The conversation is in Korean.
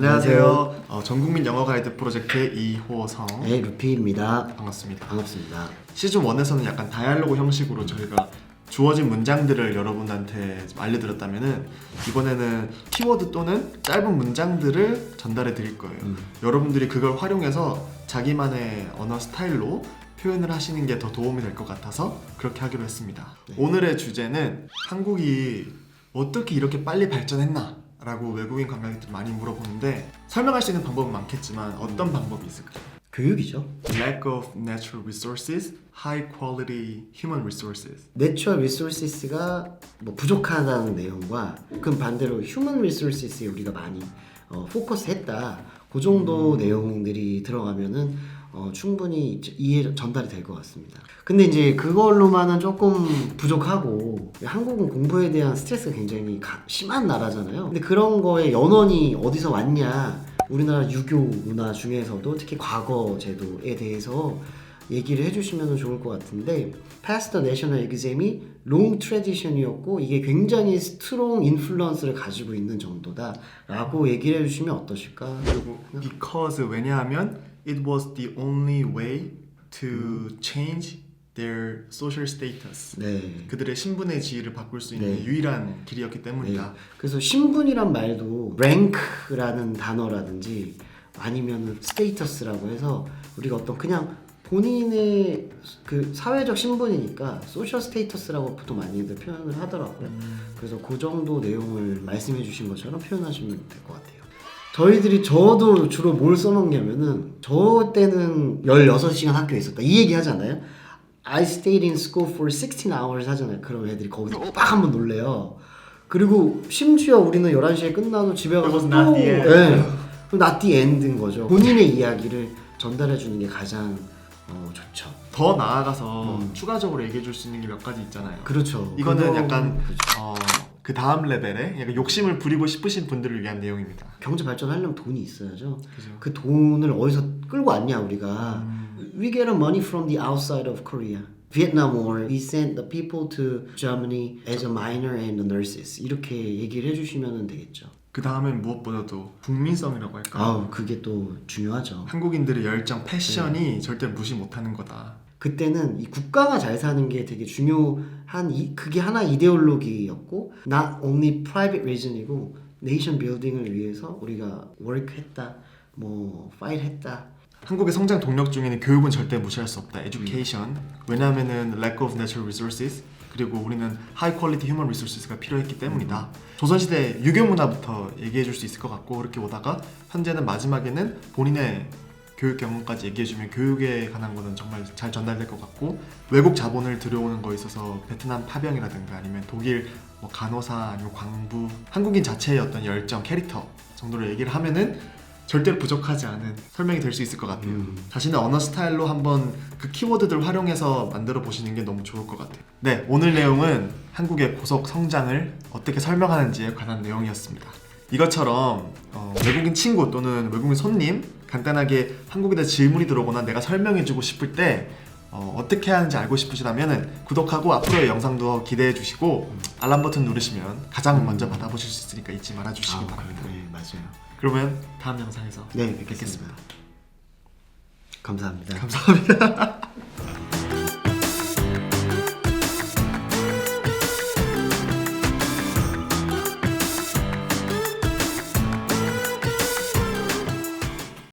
안녕하세요. 어, 전국민 영어 가이드 프로젝트의 이호성 네, 루피입니다. 반갑습니다. 반갑습니다. 시즌 1에서는 약간 다이알로그 형식으로 저희가 주어진 문장들을 여러분한테 좀 알려드렸다면은 이번에는 키워드 또는 짧은 문장들을 전달해 드릴 거예요. 음. 여러분들이 그걸 활용해서 자기만의 언어 스타일로 표현을 하시는 게 더 도움이 될 것 같아서 그렇게 하기로 했습니다. 네. 오늘의 주제는 한국이 어떻게 이렇게 빨리 발전했나? 라고 외국인 관광객들 많이 물어보는데 설명할 수 있는 방법은 많겠지만 어떤 방법이 있을까요? 교육이죠. Lack of natural resources, high quality human resources. 내추럴 리소스가 뭐 부족하다는 내용과 그 반대로 휴먼 리소스에 우리가 많이 어, 포커스했다. 그 정도 음. 내용들이 들어가면은 어, 충분히 이해 전달이 될 것 같습니다. 근데 이제 그걸로만은 조금 부족하고 한국은 공부에 대한 스트레스가 굉장히 가- 심한 나라잖아요. 근데 그런 거에 연원이 어디서 왔냐? 우리나라 유교 문화 중에서도 특히 과거 제도에 대해서 얘기를 해주시면 좋을 것 같은데 Past the National Exam이 롱 트레디션이었고 이게 굉장히 스트롱 인플루언스를 가지고 있는 정도다라고 얘기를 해주시면 어떠실까? 그리고 because 왜냐하면 it was the only way to change their social status. 네. 그들의 신분의 지위를 바꿀 수 있는 네. 유일한 길이었기 네. 때문이다. 그래서 신분이란 말도 랭크라는 단어라든지 아니면 스테이터스라고 해서 우리가 어떤 그냥 본인의 그 사회적 신분이니까 소셜 스테이터스라고 보통 많이들 표현을 하더라고요. 그래서 그 정도 내용을 말씀해 주신 것처럼 표현하시면 될 것 같아요. 저희들이 저도 주로 뭘 써먹냐면은 저 때는 16시간 학교에 있었다 이 얘기 하잖아요. I stayed in school for 16 hours 하잖아요. 그럼 애들이 거기서 빡 한번 놀래요. 그리고 심지어 우리는 11시에 끝나도 집에 가서 또 not the end. 네. not the end인 거죠. 본인의 이야기를 전달해 주는 게 가장 어, 좋죠. 더 나아가서 음. 추가적으로 얘기해 줄 수 있는 게 몇 가지 있잖아요. 그렇죠. 이거는 그거- 약간 그렇죠. 어, 그 다음 레벨에 약간 욕심을 부리고 싶으신 분들을 위한 내용입니다. 경제 발전하려면 돈이 있어야죠. 그죠? 그 돈을 어디서 끌고 왔냐 우리가 음. We get our money from the outside of Korea. Vietnam War, we sent the people to Germany as a miner and the nurses. 이렇게 얘기를 해주시면 되겠죠. 그 다음엔 무엇보다도 국민성이라고 할까? 아우 그게 또 중요하죠. 한국인들의 열정, 패션이 네. 절대 무시 못하는 거다. 그때는 이 국가가 잘 사는 게 되게 중요한 이 그게 하나 이데올로기였고 not only private reason이고 nation building을 위해서 우리가 work했다, 뭐 fight했다. 한국의 성장 동력 중에는 교육은 절대 무시할 수 없다. education. 왜냐하면은 lack of natural resources 그리고 우리는 high quality human resources가 필요했기 때문이다. 조선시대 유교 문화부터 얘기해 줄 수 있을 것 같고 그렇게 오다가 현재는 마지막에는 본인의 교육 경험까지 얘기해주면 교육에 관한 거는 정말 잘 전달될 것 같고 외국 자본을 들여오는 거에 있어서 베트남 파병이라든가 아니면 독일 뭐 간호사 아니면 광부 한국인 자체의 어떤 열정 캐릭터 정도로 얘기를 하면은 절대로 부족하지 않은 설명이 될 수 있을 것 같아요. 음. 자신의 언어 스타일로 한번 그 키워드들 활용해서 만들어 보시는 게 너무 좋을 것 같아요. 네, 오늘 내용은 한국의 고속 성장을 어떻게 설명하는지에 관한 내용이었습니다. 이것처럼 어, 외국인 친구 또는 외국인 손님 간단하게 한국에 대해 질문이 들어오거나 내가 설명해주고 싶을 때 어, 떻게 하는지 알고 싶으시다면 구독하고 앞으로의 영상도 기대해 주시고 알람 버튼 누르시면 가장 먼저 받아보실 수 있으니까 잊지 말아 주시기 아, 바랍니다. 네, 맞아요. 그러면 다음 영상에서 네, 뵙겠습니다. 감사합니다. 감사합니다.